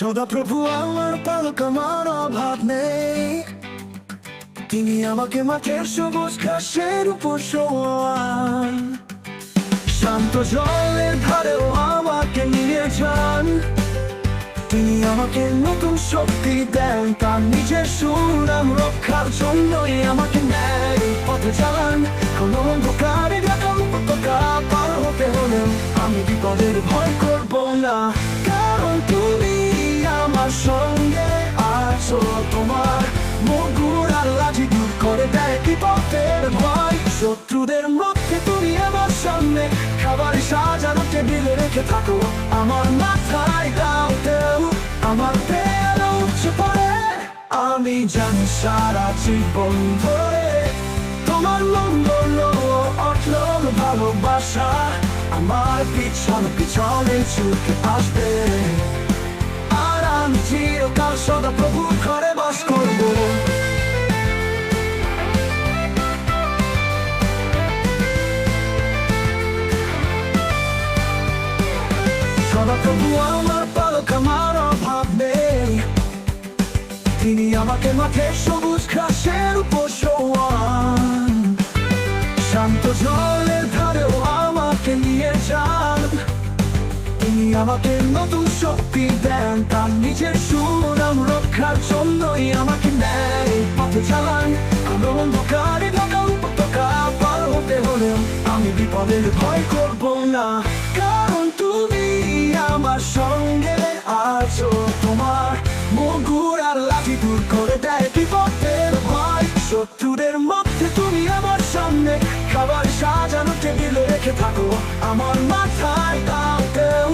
সদা প্রভু আমার পালক, আমার অভাব নেই। তিনি আমাকে মাঠের সবুজ ঘাসের উপর শোয়ান শান্ত জলের ধারেও আমাকে নিয়ে যান। তিনি আমাকে নতুন শক্তি দেন, তার নিজের সুনাম রক্ষার জন্যই আমাকে নেয় পথে চালান। কোন অন্ধকারে ঢাকা উপত্যকা পার হতে হলেও আমি বিপদের ভয় বিপদের ভয়, শত্রুদের মধ্যে তুমি আমার সামনে। খাবার সাজানো টেবিলে রেখে থাকো, আমার মাথায় দাও দেও আমার আমি জানি সারা জীবন ধরে তোমার মঙ্গল অটল ভালোবাসা আমার পিছনে পিছনে ছুটে আসবে। আর আমি চিরকাল সদা প্রভু ঘরে বাস করব। প্রভু আমার পালক আমার তিনি আমাকে মাঠে সবুজ ঘাসের উপর তিনি আমাকে নতুন শক্তি দেন তার নিজের সুনাম রক্ষার জন্যই আমাকে নেয় পথে চালান কোনো অন্ধকারে ঢাকা উপত্যকা পার হতে হলেও আমি বিপদের ভয় করব না। আমার মাথায় দাও দেও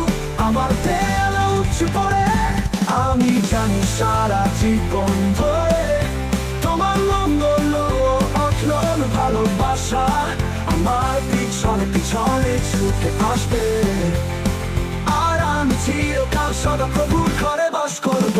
আমার তেল উঠছে পড়ে আমি জানি সারা জীবন ধরে তোমার মঙ্গল অটল ভালোবাসা আমার পিছনে পিছনে ছুটে আসবে। আর আমি চিরকাল সদা প্রভুর ঘরে বাস করব।